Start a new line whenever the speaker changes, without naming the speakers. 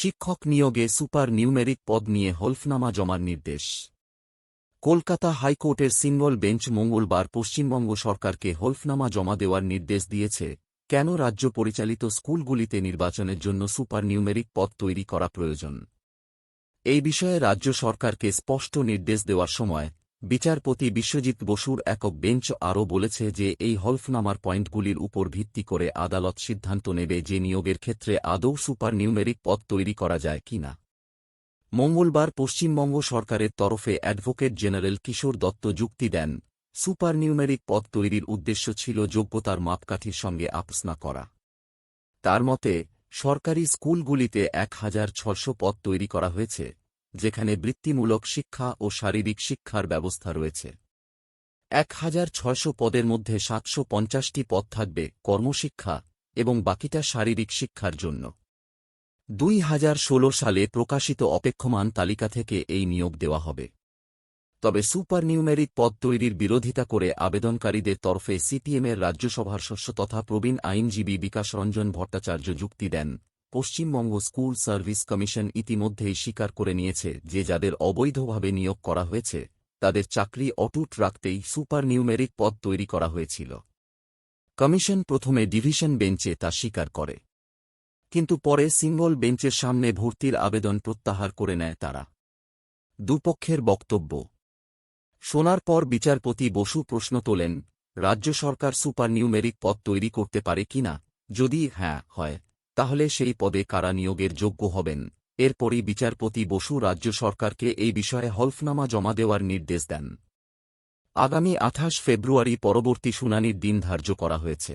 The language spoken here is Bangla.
শিক্ষক নিয়োগে সুপার নিউমেরিক পদ নিয়ে হলফনামা জমার নির্দেশ। কলকাতা হাইকোর্টের সিঙ্গল বেঞ্চ মঙ্গলবার পশ্চিমবঙ্গ সরকারকে হলফনামা জমা দেওয়ার নির্দেশ দিয়েছে, কেন রাজ্য পরিচালিত স্কুলগুলিতে নির্বাচনের জন্য সুপার নিউমেরিক পদ তৈরি করা প্রয়োজন? এই বিষয়ে রাজ্য সরকারকে স্পষ্ট নির্দেশ দেওয়ার সময় বিচারপতি বিশ্বজিৎ বসুর একক বেঞ্চ আরও বলেছে যে এই হলফনামার পয়েন্টগুলির উপর ভিত্তি করে আদালত সিদ্ধান্ত নেবে যে নিয়োগের ক্ষেত্রে আদৌ সুপার নিউমেরিক পদ তৈরি করা যায় কিনা মঙ্গলবার পশ্চিমবঙ্গ সরকারের তরফে অ্যাডভোকেট জেনারেল কিশোর দত্ত যুক্তি দেন সুপার নিউমেরিক পদ তৈরির উদ্দেশ্য ছিল যোগ্যতার মাপকাঠির সঙ্গে আপোস না করা। তার মতে, সরকারি স্কুলগুলিতে এক হাজার ছশো পদ তৈরি করা হয়েছে। যেখানে বৃত্তিমূলক শিক্ষা ও শারীরিক শিক্ষার ব্যবস্থা রয়েছে। এক হাজার ছয়শো পদের মধ্যে সাতশো পঞ্চাশটি পদ থাকবে কর্মশিক্ষা এবং বাকিটা শারীরিক শিক্ষার জন্য। দুই হাজার ষোলো সালে প্রকাশিত অপেক্ষমান তালিকা থেকে এই নিয়োগ দেওয়া হবে। তবে সুপার নিউমেরিক পদ তৈরির বিরোধিতা করে আবেদনকারীদের তরফে সিপিএমের রাজ্যসভার শস্য তথা প্রবীণ আইনজীবী বিকাশ রঞ্জন ভট্টাচার্য যুক্তি দেন। পশ্চিমবঙ্গ স্কুল সার্ভিস কমিশন ইতিমধ্যেই স্বীকার করে নিয়েছে যে যাদের অবৈধভাবে নিয়োগ করা হয়েছে, তাদের চাকরি অটুট রাখতেই সুপার নিউমেরিক পদ তৈরি করা হয়েছিল। কমিশন প্রথমে ডিভিশন বেঞ্চে তা স্বীকার করে। কিন্তু পরে সিঙ্গল বেঞ্চের সামনে ভর্তির আবেদন প্রত্যাহার করে নেয় তারা। দুপক্ষের বক্তব্য। শোনার পর বিচারপতি বসু প্রশ্ন তোলেন, রাজ্য সরকার সুপার নিউমেরিক পদ তৈরি করতে পারে কিনা? যদি হ্যাঁ হয়। তাহলে সেই পদে কারা নিয়োগের যোগ্য হবেন? এরপরই বিচারপতি বসু রাজ্য সরকারকে এই বিষয়ে হলফনামা জমা দেওয়ার নির্দেশ দেন। আগামী আঠাশ ফেব্রুয়ারি পরবর্তী শুনানির দিন ধার্য করা হয়েছে।